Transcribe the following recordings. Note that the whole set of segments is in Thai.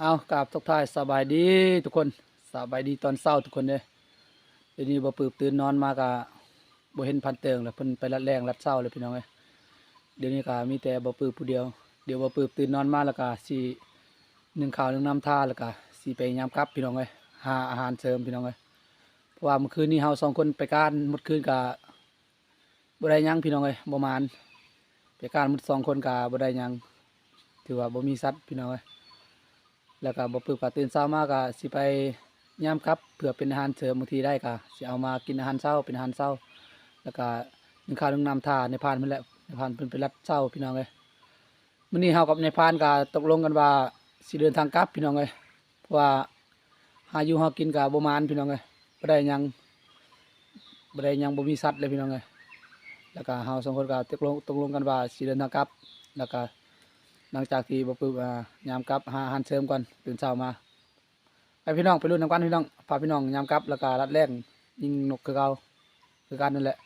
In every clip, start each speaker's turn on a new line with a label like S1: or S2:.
S1: เอากราบทุกท่ายสบายดีทุกคนสบายดีตอนเช้าทุกคนเด้เดี๋ยวนี้บ่ปืบตื่นนอนมากะบ่เห็นพันเติงแล้วเพิ่นไปรัดแรงรัดเช้าเลยพี่น้องเอ้ยเดี๋ยวนี้ก็มีแต่บ่ปืบผู้เดียว เดี๋ยวบ่ปืบตื่นนอนมาแล้วก็สินึ่งข้าวหนึ่งน้ำท่าแล้วก็สิไปยามกลับพี่น้องเอ้ยหาอาหารเสริมพี่น้องเอ้ยเพราะว่าเมื่อคืนนี้เฮาสองคนไปการหมดคืนก็บ่ได้ยังพี่น้องเอ้ยบ่มานไปการหมดสองคนก็บ่ได้ยังถือว่าบ่มีสัตว์พี่น้องเอ้ย แล้วก็บ่ปึกก็ตื่นเช้ามาก็สิไปย่ามครับเผื่อเป็นอาหารเสริมบางทีได้ก็สิเอามากินอาหารเช้าเป็นอาหารเช้า แล้วก็นึ่งข้าวนึ่งน้ำทาในพานเพิ่นแหละในพานเพิ่นไปรับเช้าพี่น้องเอ้ยมื้อนี้เฮากับในพานก็ตกลงกันว่าสิเดินทางกลับพี่น้องเอ้ยเพราะว่าหาอยู่หากินก็บ่มานพี่น้องเอ้ยบ่ได้ยังบ่ได้ยังบ่มีสัตว์เลยพี่น้องเอ้ยแล้วก็เฮาสองคนก็ตกลงตกลงกันว่าสิเดินทางกลับแล้วก็ หลังจากที่บ่ปึบอ่ายามกลับหาอาหารเสริมก่อนตื่นเช้ามาไปพี่น้องไปรุ่นน้ำกันพี่น้องพาพี่น้องยามกลับแล้วก็รัดแรงยิงนกคือเก่าคือกันนั่นแหละ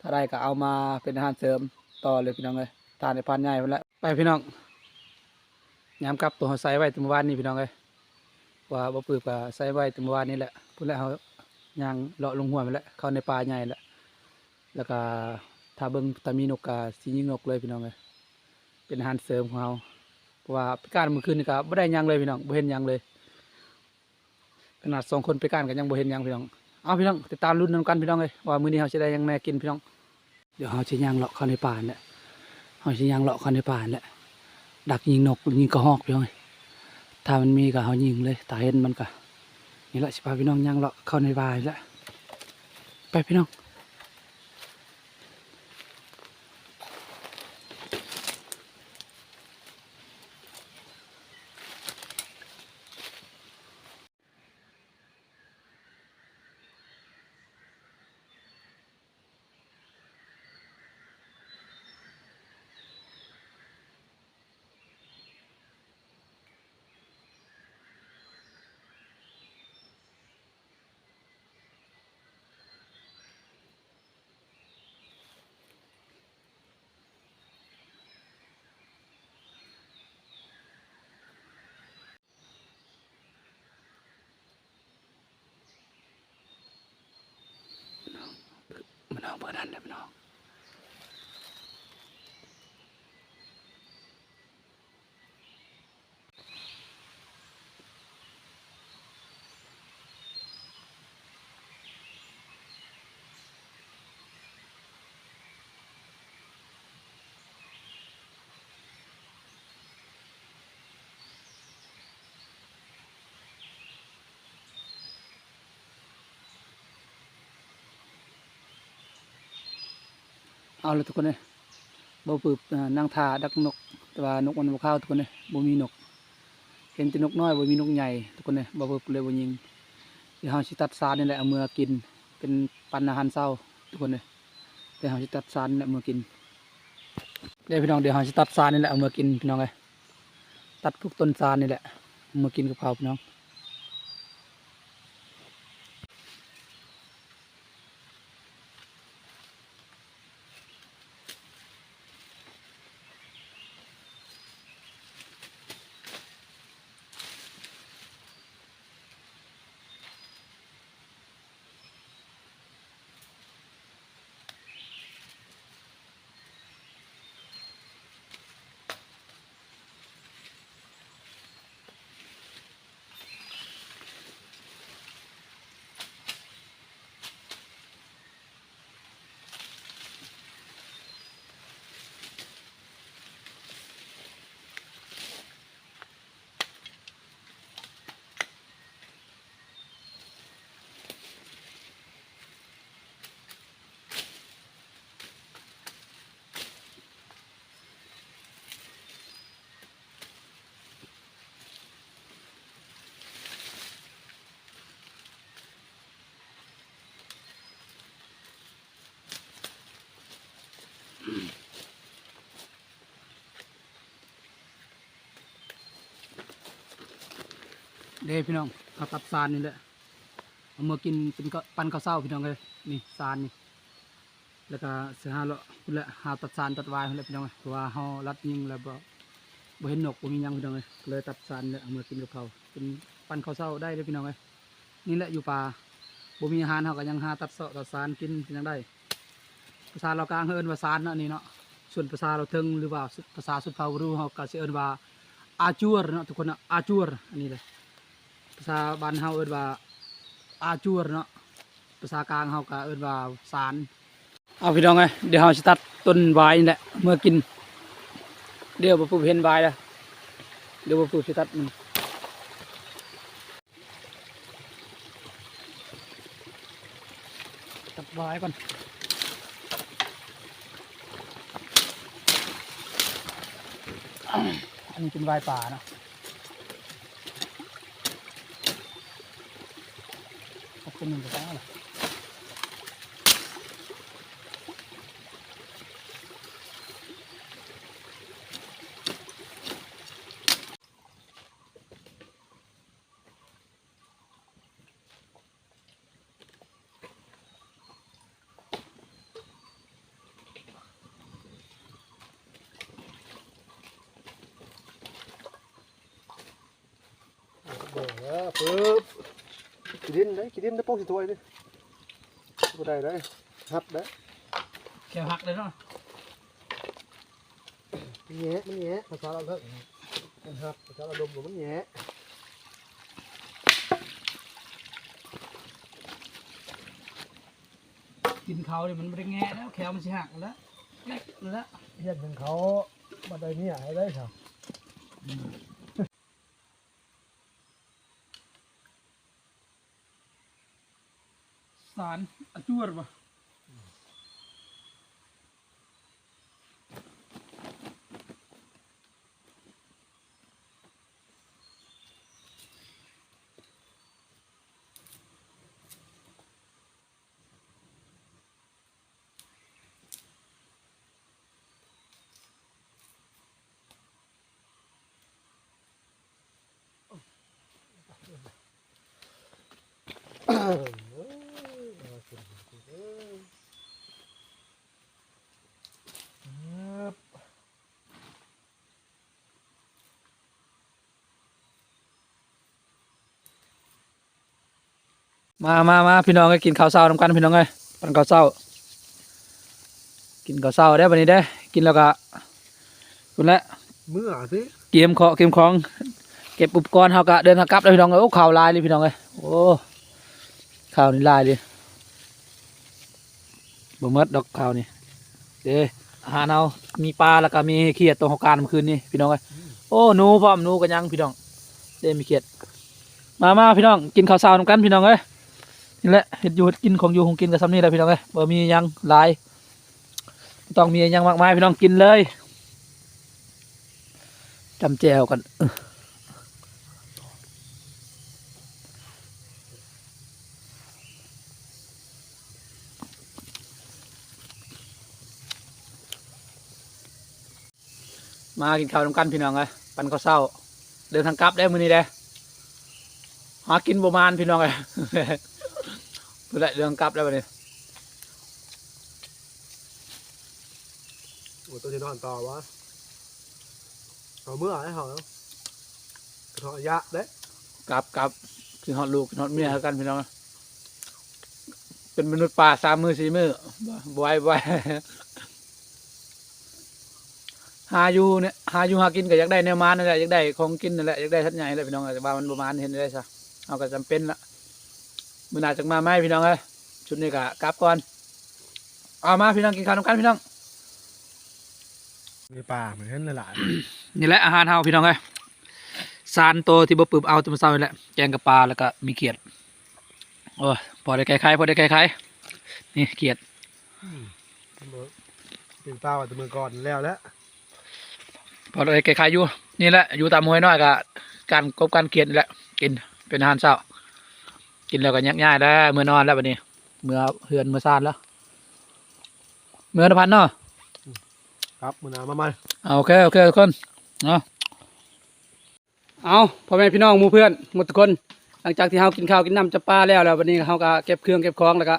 S1: ถ้าได้ก็เอามาเป็นอาหารเสริมต่อเลยพี่น้องเลยทานในพานใหญ่ไปแล้วไปพี่น้องยามกลับตัวใส่ไว้ตั้งเมื่อวานนี้พี่น้องเลยว่าบ่ปึบก็ใส่ไว้ตั้งเมื่อวานนี้แหละพูดแล้วเขายางเลาะลงหัวไปแล้วเข้าในป่าใหญ่แล้วแล้วก็ถ้าเบิ่งถ้ามีนกก็สิยิงนกเลยพี่น้องเลยเป็นอาหารเสริมของเรา เพราะว่าไปการเมื่อคืนนี่ก็ไม่ได้ยังเลยพี่น้องไม่เห็นยังเลย ขนาดสองคนไปการกันยังไม่เห็นยังพี่น้องเอาพี่น้องติดตามรุ่นน้ำกันพี่น้องเลยว่ามื้อนี้เราจะได้ยังแน่กินพี่น้อง เดี๋ยวเราจะย่างเลาะเข้าในป่าเนี่ยเราจะย่างเลาะเข้าในป่าเนี่ยดักยิงนกยิงกระหอกพี่น้องถ้ามันมีก็เรายิงเลยถ้าเห็นมันก็นี่แหละสิพาพี่น้องย่างเลาะเข้าในป่านี่แหละไปพี่น้อง አለም ነው። เอาเลยทุกคนเลยบ่ปึบอ่านั่งทาดักนกแต่ว่านกมันบ่เข้าทุกคนเลยบ่มีนก เห็นแต่นกน้อยบ่มีนกใหญ่ทุกคนเลยบ่ปึบเลยบ่ยิงเดี๋ยวเฮาสิตัดสารนี่แหละเอามือกิน เป็นปันอาหารเช้าทุกคนเลยเดี๋ยวเฮาสิตัดสารนี่แหละเอามือกินเดี๋ยวพี่น้องเดี๋ยวเฮาสิตัดสารนี่แหละเอามือกินพี่น้องเลยตัดพวกต้นสารนี่แหละเอามือกินกับข้าพี่น้อง เด้พี่น้องเอาตัดซานนี่แหละเอามากินเป็นก็ปันข้าวเศร้าพี่น้องเลยนี่ซานนี่แล้วก็เสือหาเลาะพุ่นแหละหาตัดซานตัดวายพุ่นแหละพี่น้องเอ้ยเพราะว่าเฮารัดยิงแล้วบ่บ่เห็นนกบ่มีหยังพี่น้องเอ้ยเลยตัดสารเลยเอามากินกับเขาเป็นปันข้าวเช้าได้เลยพี่น้องเอ้ยนี่แหละอยู่ป่าบ่มีอาหารเฮาก็ยังหาตัดเสาะตัดสารกินยังได้ ภาษาเรากลางเฮาเอิ้นว่าสาเนาะนี่เนาะส่วนภาษาเราเทิงหรือว่าภาษาสุดเผารู้เฮาก็สิเอิ้นว่าอาจวรเนาะทุกคนเนาะอาจวรอันนี้เลยภาษาบ้านเฮาเอินว่าอาจวรเนาะภาษากลางเฮาก็เอินว่าสารเอาพี่น้องเอ้ยเดี๋ยวเฮาสิตัดต้นวายนี่แหละเมื่อกิน เดี๋ยวบ่ปูเห็นวายแล้วเดี๋ยวบ่ปูสิตัดมันตัดวายก่อน อันนี้เป็นวายป่านะขอบคุณหนึ่งกระป๋องเลย
S2: ปึ๊บกินดินได้กินดินได้โป๊กสิถ้วยดิบ่ได้ได้ฮับได้
S1: แค่หักเลยเนาะ
S2: มันแหะมันแหะภาษาเราเลิกมันฮับภาษาเราดมว่ามันแหะ
S1: กินเขาเนี่ยมันไม่ได้แงะแล้วแขวมันสิหักแล้วเล็กแล้ว
S2: เฮียนของเขาบ่ได้เนี่ยให้ได้ครับ
S1: สารอาจวดปะ มามามาพี่น้องก็กินข้าวเช้านำกันพี่น้องเอ้ยปันข้าวเช้า กินข้าวเช้าได้บัดนี้ได้ กินแล้วก็คุณละ
S2: เมื่อสิ
S1: เกมของเกมของ เก็บอุปกรณ์เฮาก็เดินทางกลับแล้วพี่น้องเอ้ยโอ้ข่าวลายเลยพี่น้องเอ้ยโอ้ข่าวนี่ลายเลยบ่หมดดอกข่าวนี่เด้อาหารเอามีปลาแล้วก็มีเขียดตัวหกการเมื่อคืนนี่พี่น้องเอ้ยโอ้หนูพร้อมหนูกันยังพี่น้องเด้มีเขียดมามาพี่น้องกินข้าวเช้านำกันพี่น้องเอ้ย นี่แหละเห็ดอยู่เฮ็ดกินของอยู่ของกินกับซ้ำนี่แหละพี่น้องเอ้ยบ่มียังหลายต้องมียังมากมายพี่น้องกินเลยจำแจวกันมากินข้าวนำกันพี่น้องเอ้ยปันข้าวเช้า เดินทางกลับได้มือนี้เด้หากินประมาณพี่น้องเลย เพื่อได้เรื่องกลับแล้วบัดนี้
S2: โอ้ตัวจะนอนต่อวะเอาเมื่อให้เขาแล้วกระเทาะยะเด้
S1: กลับกลับคือฮอดลูกฮอดเมียคือกันพี่น้องเป็นมนุษย์ป่าสามมือสี่มือบ่บ่ไหวบ่ไหวหาอยู่เนี่ยหาอยู่หากินก็อยากได้แนวมานั่นแหละอยากได้ของกินนั่นแหละอยากได้ทัดใหญ่แหละพี่น้องแต่ว่ามันประมาณเห็นได้ซะเอาก็จำเป็นละ มือหนาจากมาไหมพี่น้องเอ้ยชุดนี้ก็กลับก่อนเอามาพี่น้องกินข้าวนำกันพี่น้อง
S2: มีป่าเหมือนกันเลยล่ะ
S1: นี่แหละอาหารเฮาพี่น้องเอ้ยซานโตที่บ่ปึบเอาแตัวมาเช้านี่แหละแกงกับปลาแล้วก็มีเขียดโอ้ยพอได้คล้ายๆพอได้คล้ายๆนี่เขียด
S2: เป็นป่าว่าแตะมือก่อนแล้วแหล้ว
S1: พอได้คล้ายๆอยู่นี่แหละอยู่ตามห้วยน้อยก็การกบการเขียดนี่แหละกินเป็นอาหารเช้า กินแล้วก็ยักง่ายได้วเมื่อนอนแล้วบัดนี้ เมื่อเฮือนเมื่อซานแล้วเมื่อนพันเนาะ
S2: ครับมือหนามาใหม่
S1: เอาโอเคโอเคทุกคนเอาเอาพ่อแม่พี่น้องหมู่เพื่อนหมดทุกคน หลังจากที่เฮากินข้าวกินน้ำจับปลาแล้วแล้ววันนี้เฮาก็เก็บเครื่องเก็บของแล้วก็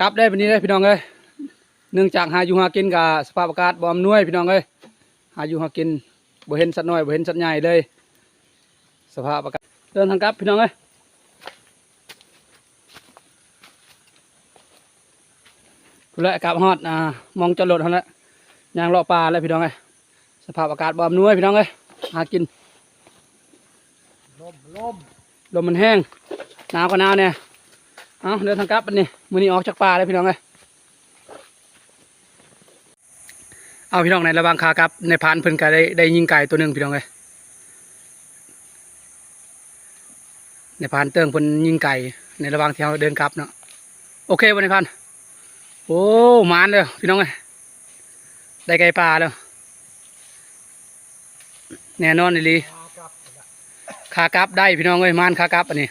S1: กลับได้วันนี้เลยพี่น้องเอ้ยเนื่องจากหาอยู่หากินกับสภาพอากาศบ่อำนวยพี่น้องเอ้ยหาอยู่หากินบ่เห็นสัตว์น้อยบ่เห็นสัตว์ใหญ่เลย สภาพอากาศเดินทางกลับพี่น้องเอ้ย คุณละกลับฮอดอ่ามองจอดรถเท่านั้นแหละยางเลาะป่าแล้วพี่น้องเอ้ยสภาพอากาศบ่อำนวยพี่น้องเอ้ยหากิน
S2: ลมลม
S1: ลมมันแห้งหนาวก็หนาวเนี่ยเอาเดินทางกลับปันนี่มือนี้ออกจากป่าเลยพี่น้องเอ้ยเอาพี่น้องในระหว่างขากลับในพานเพิ่นก็ได้ได้ยิงไก่ตัวหนึ่งพี่น้องเอ้ยในพานเติงเพิ่นยิงไก่ในระหว่างที่เราเดินกลับเนาะโอเควันในพาน โอ้มานเลยพี่น้องเอ้ยได้ไก่ป่าแล้วแน่นอนเลยลี
S2: พากลับ
S1: ขากลับได้พี่น้องเอ้ยมานขากลับอันนี้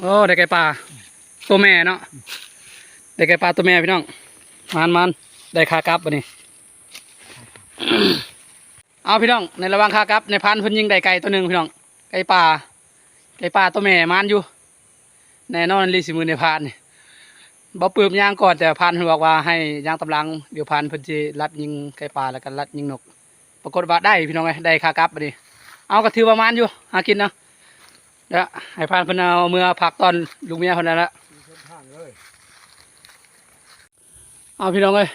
S1: โอ้ได้ไก่ปลาตัวแม่เนาะได้ไก่ปลาตัวแม่พี่น้องมานมันได้ขากลับอันนี้เอาพี่น้องในระหว่างขากลับในพันพิ่นยิงได้ไก่ตัวหนึ่งพี่น้องไก่ป่าไก่ป่าตัวแม่มานอยู่ แน่นอนลีสิมือในพานนี่บ่ปืบยางก่อนแต่พันบอกว่าให้ยางตำลังเดี๋ยวพันเพิ่นสิรัดยิงไก่ป่าแล้วก็รัดยิงนก ปรากฏว่าได้พี่น้องไงได้คากลับอันนี้เอาก็ถือประมาณอยู่หากินนะเดี๋ยวให้พานเพิ่นเอาเมื่อพักตอนลูกเมียคนนั้นละเอาพี่น้องเอ้ย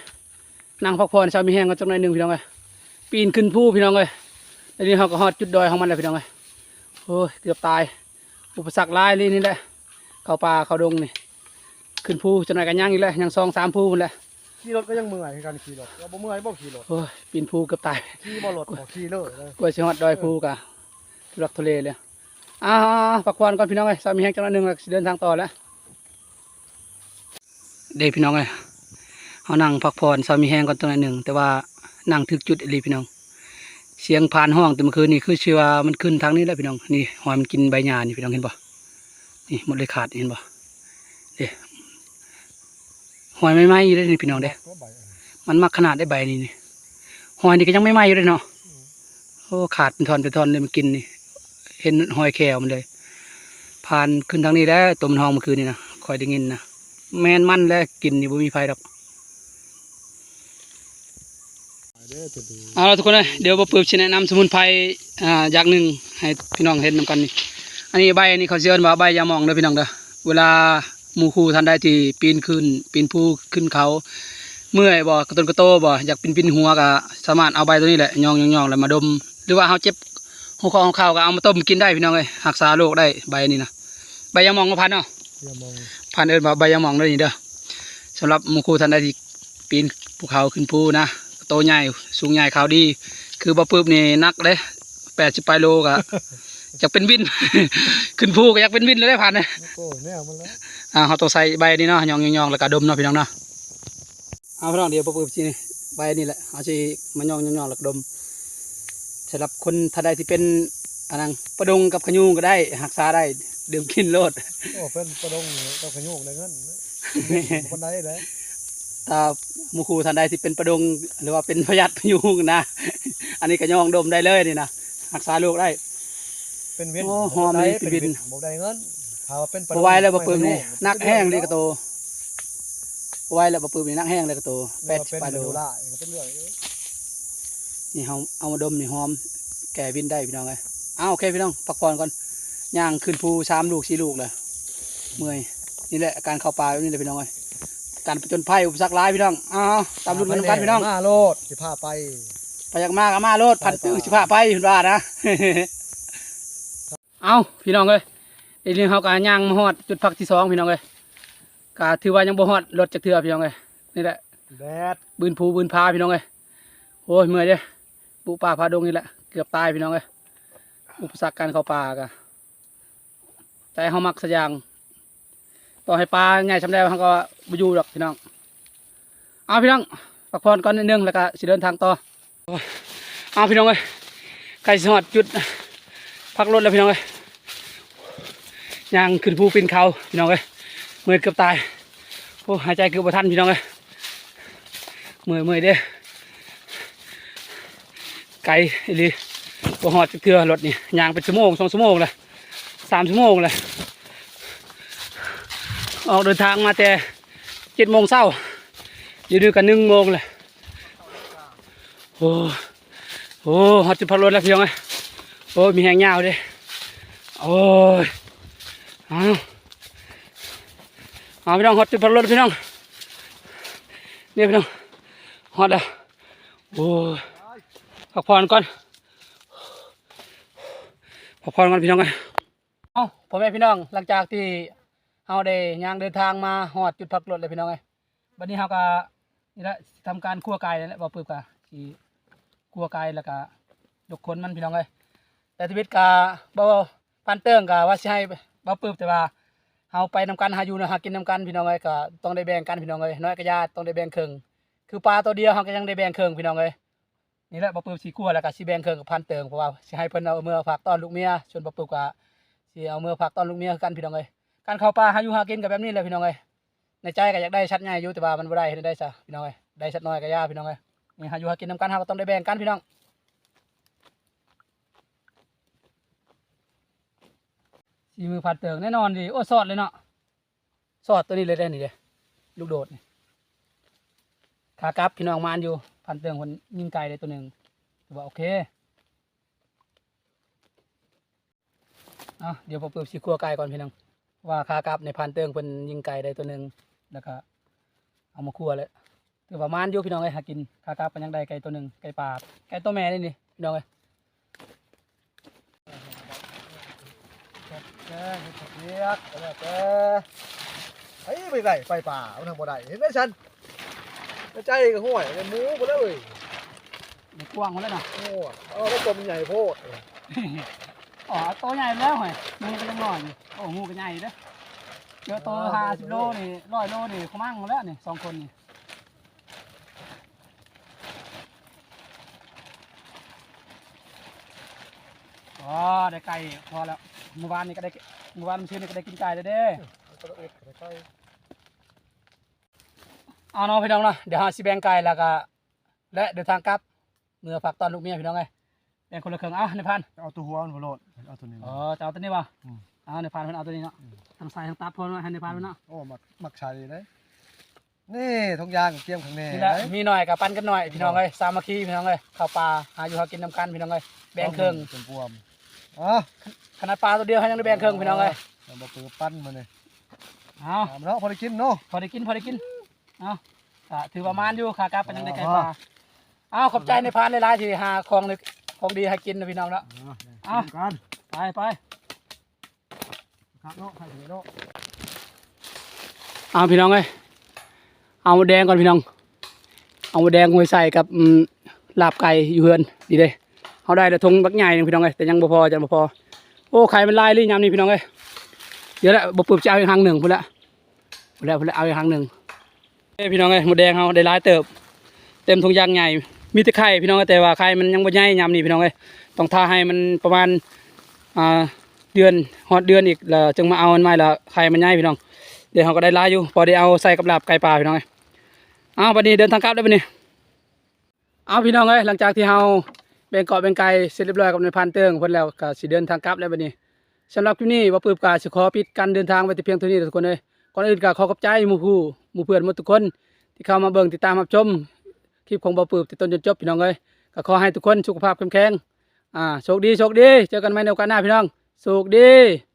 S1: นั่งพักผ่อนเช้ามีแห้งกันจังหน่อยหนึ่งพี่น้องเอ้ยปีนขึ้นภูพี่น้องเอ้ยแล้วนี้เขาก็ฮอดจุดดอยของมันแล้วพี่น้องเอ้ยโอ้ยเกือบตาย อุปสรรคหลายเลยนี่แหละ เข้าป่าเข้าดงนี่ขึ้นภูจังหน่อยกันย่างอีกแล้วยังสองสามภูหมดแล้ว
S2: ขี่รถก็ยังเมื่อยคือกันขี่รถเราบ่เมื่อยบ่ขี่รถ
S1: โอ้ยปีนภูเกือบตาย
S2: ขี่บ่รถบ่ขี่เลยเลย
S1: กล้วยสิฮอดดอยภูกะทุลักทุเลเลยอ่าพักผ่อนก่อนพี่น้องเอ้ยเช้ามีแห้งจังหน่อยหนึ่งแล้วสิเดินทางต่อแล้วเด้พี่น้องเอ้ยเขานั่งพักผ่อนเช้ามีแห้งก่อนตรงนั้นหนึ่งแต่ว่านั่งถึกจุดอีหลีพี่น้อง เสียงผ่านห้องแต่เมื่อคืนนี่คือเชื่อว่ามันขึ้นทางนี้แล้วพี่น้องนี่หอยมันกินใบหญ้านี่พี่น้องเห็นปะ นี่หมดเลยขาดเห็นปะเด้หอยไม่ไหม้อยู่เลยนี่พี่น้องเด้
S2: ก็ใบอันนี้
S1: มันมักขนาดได้ใบนี่นี่หอยนี่ก็ยังไม่ไหม้อยู่เลยเนาะโอ้ขาดเป็นทอนเป็นทอนเลยมันกินนี่เห็นหอยแควมันเลย ผ่านขึ้นทางนี้แล้วตัวมันห้องเมื่อคืนนี่นะคอยได้ยินนะแมนมั่นแล้วกินนี่บ่มีไฟดอก
S2: เด้อจะดี
S1: เอาละทุกคนเลยเดี๋ยวมาเปิบชิแนะนำสมุนไพรอ่าอย่างหนึ่งให้พี่น้องเห็นนำกันนี่ อันนี้ใบอันนี้เขาเชื่อว่าใบยาหมองเด้อพี่น้องเด้อเวลาหมู่คู่ท่านใดที่ปีนขึ้นปีนภูขึ้นเขา เมื่อยบ่กระตุนกระโตบ่อยากปีนปีนหัวก็สามารถเอาใบตัวนี้แหละย่องย่องย่องแล้วมาดม หรือว่าเขาเจ็บหัวคอหัวเข่าก็เอามาต้มกินได้พี่น้องเลยรักษาโรคได้ใบนี้นะใบยาหมองมาพันเนาะ
S2: อย่ามอง
S1: พันเอิญว่าใบยาหมองเด้อนี่เด้อสำหรับหมู่คู่ท่านใดที่ปีนภูเขาขึ้นภูนะโตใหญ่สูงใหญ่ขาวดี คือบ่ปืบนี่นักเลยแปดสิบปลายโลกะ อยากเป็นวิน ขึ้นภูก็อยากเป็นวินเลยได้ผ่านเลย
S2: โอ้ยแนวมันแล้ว
S1: อ่าเขาตัวใส่ใบนี่เนาะยองยองๆแล้วก็ดมเนาะพี่น้องเนาะเอาพี่น้องเดี๋ยวบ่ปืบสินี่ใบนี่แหละเอาสิมายองยองๆแล้วก็ดมสำหรับคนท่านใดที่เป็นอันนั้นประดงกับขยุงก็ได้รักษาได้ดื่มกินโลด
S2: โอ้เป็นกระดงต้องขยุกได้เงินคนใดได้
S1: ถ้าหมู่ครูท่านใดที่เป็นประดงหรือว่าเป็นพยาธิพยุงนะ อันนี้ก็ยองดมได้เลยนี่นะรักษาโรคได้
S2: เป็นเว้น
S1: โอ้หอม
S2: บ่
S1: นี่
S2: ได้
S1: เป็นเว้น
S2: บ่ได้เงินถ้าว่าเป็น
S1: บไหวแล้วบะปืมนี่นักแห้งเลยกระโตบ่ไหวแล้วบะปืมนี่นักแห้งเลยกระโตแป
S2: แป
S1: ด
S2: ด
S1: สิบ
S2: เป็น
S1: ปลายโล
S2: โลละก็เป็นเรื่องอยู่
S1: นี่เขาเอามาดมนี่หอม แก่วินได้พี่น้องเลยอ้าวโอเคพี่น้องพักผ่อนก่อนย่างขึ้นภูสามลูกสี่ลูกเลยเมื่อยนี่แหละการเข้าป่าแบบนี้เลยพี่น้องเลยการผจญภัยอุปสรรคร้ายพี่น้องอ้าวตามรุ่นกันกันพี่น้อง
S2: มาโลดสิพาไป
S1: ไปจากมากมาโลดพันตื้อสิพาไปคุณว่านะ เอาพี่น้องเลยไอ้เรื่องเขาการย่างมาฮอดจุดพักที่สองพี่น้องเลยก็ถือว่ายังบ่ฮอดรถจากเถื่อพี่น้องเลยนี่แหละ
S2: แดด
S1: บืนภูบืนพาพี่น้องเอ้ยโอ้ยเมื่อยเด้ปูป่าพาดงนี่แหละเกือบตายพี่น้องเอ้ยอุปสรรคการเข้าป่ากะใจเขามักสักอย่างต่อให้ปลาใหญ่ชำได้เขาก็บอยู่ดอกพี่น้องเอาพี่น้องพักผ่อนก่อนนิดนึงแล้วก็สิเดินทางต่อเอาพี่น้องเอ้ยใกล้สหอดจุด พักรถแล้วพี่น้องเอ้ยยางขึ้นภูปีนเขาพี่น้องเอ้ยเมื่อยเกือบตายโอ้หายใจเกือบบ่ทันพี่น้องเอ้ยเมื่อยเมื่อยเด้ไกลอีหลีบ่หอดจักเทื่อรถนี่ยางเป็นชั่วโมงสองชั่วโมงเลยสามชั่วโมงเลยออกเดินทางมาแต่เจ็ดโมงเช้าอยู่ด้วยกันหนึ่งโมงเลยโอ้โอ้ฮอตจุดพัดรถแล้วพี่น้องเอ้ย โอ้มีแหงยาวเด้โอ้ยเอาเอาพี่น้องฮอตจุดพัดรถพี่น้องเนี่ยพี่น้องฮอตแล้วโอ้ยพักผ่อนก่อนพักผ่อนก่อนพี่น้องเอ้ยเอาพ่อแม่พี่น้องหลังจากที่เฮาได้ย่างเดินทางมาฮอดจุดพักรถเลยพี่น้องเอ้ยบัดนี้เฮาก็นี่ละทำการคั่วไก่แหละบ่ปึ๊บกะสิคั่วไก่แล้วก็ยกคนมันพี่น้องเอ้ย แต่ชีวิตกะบ่พันเติ้งกะว่าสิให้บ่ปึ๊บแต่ว่าเฮาไปนำกันหาอยู่นะหากินนำกันพี่น้องเอ้ยก็ต้องได้แบ่งกันพี่น้องเอ้ยน้อยก็ญาต้องได้แบ่งครึ่งคือปลาตัวเดียวเฮาก็ยังได้แบ่งครึ่งพี่น้องเอ้ยนี่แหละบ่ปึ๊บสิคั่วแล้วก็สิแบ่งครึ่งกับพันเติ้งเพราะว่าสิให้เพิ่นเอาเมื่อฝากต้อนลูกเมียส่วนบ่ปึ๊บก็สิเอาเมื่อฝากต้อนลูกเมียกันพี่น้องเอ้ยการเข้าป่าหาอยู่หากินก็แบบนี้แหละพี่น้องเอ้ยในใจก็อยากได้ชัดใหญ่อยู่แต่ว่ามันบ่ได้เฮ็ดได้ซะพี่น้องเอ้ยได้ชัดน้อยก็ยาพี่น้องเอ้ยนี่หาอยู่หากินนำกันเฮาก็ต้องได้แบ่งกันพี่น้อง สีมือผัดเติงแน่นอนดิโอ้สอดเลยเนาะสอดตัวนี้เลยได้นี่เด้ลูกโดดนี่ขากลับพี่น้องมานอยู่พันเติงคนยิงไก่ได้ตัวหนึ่งถือว่าโอเคอะเดี๋ยวผมเปิดสีครัวไก่ก่อนพี่น้องว่าคากลับในพันเติงเพิ่นยิงไก่ได้ตัวหนึ่งแล้วก็เอามาคั่วเลยถือว่ามานอยู่พี่น้องเอ้ยหากินคากลับมันยังไดไก่ตัวหนึ่งไก่ป่าไก่ตัวแม่นี่นี่พี่น้องเอ้ย
S2: แกงเห็ดเรียกแล้วแกเฮ้ยไปไหนไปป่าเอาทางบ่ได้เห็นไหมฉันใจก็ห่วยเลยหมูบ่ได้เว้ย
S1: นี่กว้างหมดแล้วนะ
S2: โอ้เอาก็ตัวมันใหญ่โพด
S1: อ๋อตัวใหญ่แล้วเหรอหมูก็ยังน้อยอยู่โอ้หมูก็ใหญ่เด้อเจอตัวห้าสิบโลนี่ร้อยโลนี่เขามั่งแล้วนี่สองคนนี่อ๋อได้ไก่พอแล้ว เมื่อวานนี่ก็ได้เมื่อวานมันชื่อนี่ก็ได้กินไก่แล้วเด้
S2: ตัวเอ็ดใช่
S1: เอาเนาะพี่น้องเนาะเดี๋ยวหาสิแบ่งไก่แล้วก็และเดินทางกลับเมื่อฝากตอนลูกเมียพี่น้องไงแบ่งคนละครึ่งอะในพัน
S2: เอาตัวหัวมันบ่โลดเอาตัวนี้
S1: อ๋อจะเอาตัวนี้ป่ะ
S2: อืม
S1: เอาในพันเพิ่นเอาตัวนี้เนาะทางซ้ายทางตาพนให้ในพันเพิ่นเนาะ
S2: โอ้มักมักชัยเลยนี่ทงยางกับเกียมข้างใน
S1: นี่แหละมีหน่อยกับปั้นกันหน่อยพี่น้องเอ้ยสามัคคีพี่น้องเอ้ยข้าวปลาหาอยู่หากินนำกันพี่น้องเอ้ยแบ่งครึ่ง
S2: เป็นปวมอ๋อ
S1: ขนาดปลาตัวเดียวให้ยังได้แบ่งครึ่งพี่น้องเอ้ย
S2: เอาบ่เปื้อปั้นมาเลย
S1: เอา
S2: เอาเนาะพอได้กินเนาะ
S1: พอได้กินพอได้กินเอาอะถือประมาณอยู่ขากลับเป็นยังได้ไก่ปลาเอาขอบใจในพานหลายๆที่หาของในของดีให้กินนะพี่น้องเนาะ
S2: เอากัน
S1: ไปไป
S2: ครับเนาะให้ถึงเนาะ
S1: เอาพี่น้องเอ้ยเอาหมูแดงก่อนพี่น้อง เอาหมูแดงหวยใส่กับอืมลาบไก่อยู่เฮือนดีเด้เขาได้แต่ทงบักใหญ่หนึงพี่น้องเอ้ยแต่ยังบ่พอจะบ่พอ โอ้ไข่มันลายเลยยามนี้พี่น้องเอ้ยเดี๋ยวละบ่ปึบจะเอาอีกครั้งหนึ่งพุ่นละพุ่นละพุ่นละเอาอีกครั้งหนึ่งเอ้พี่น้องเอ้ยหมูแดงเฮาได้ลายเติบ เต็มทงยางใหญ่มีแต่ไข่พี่น้องแต่ว่าไข่มันยังบ่ใหญ่ยามนี้พี่น้องเอ้ยต้องทาให้มันประมาณอ่าเดือนฮอดเดือนอีกแล้วจึงมาเอามันใหม่ละไข่มันใหญ่พี่น้องเดี๋ยวเขาก็ได้ลายอยู่ พอได้เอาใส่กับลาบไก่ปลาพี่น้องเอ้ยเอาบัดนี้เดินทางกลับได้บัดนี้เอาพี่น้องเอ้ยหลังจากที่เฮา แบ่งเกาะแบ่งไกลเสร็จเรียบร้อยกับในพันเติงเพิ่นแล้วก็สิเดินทางกลับแล้วบัดนี้สำหรับคลิปนี้ว่าปืบกาสิขอปิดการเดินทางไว้แต่เพียงเท่านี้ทุกคนเลยก่อนอื่นก็ขอขอบใจหมู่ผู้หมู่เพื่อนหมู่ทุกคน ที่เข้ามาเบิ่งติดตามรับชมคลิปของบ่ปืบติดต้นจนจบพี่น้องเอ้ยก็ขอให้ทุกคนสุขภาพแข็งแรงอ่าโชคดีโชคดี เจอกันใหม่ในโอกาสหน้าพี่น้องโชคดี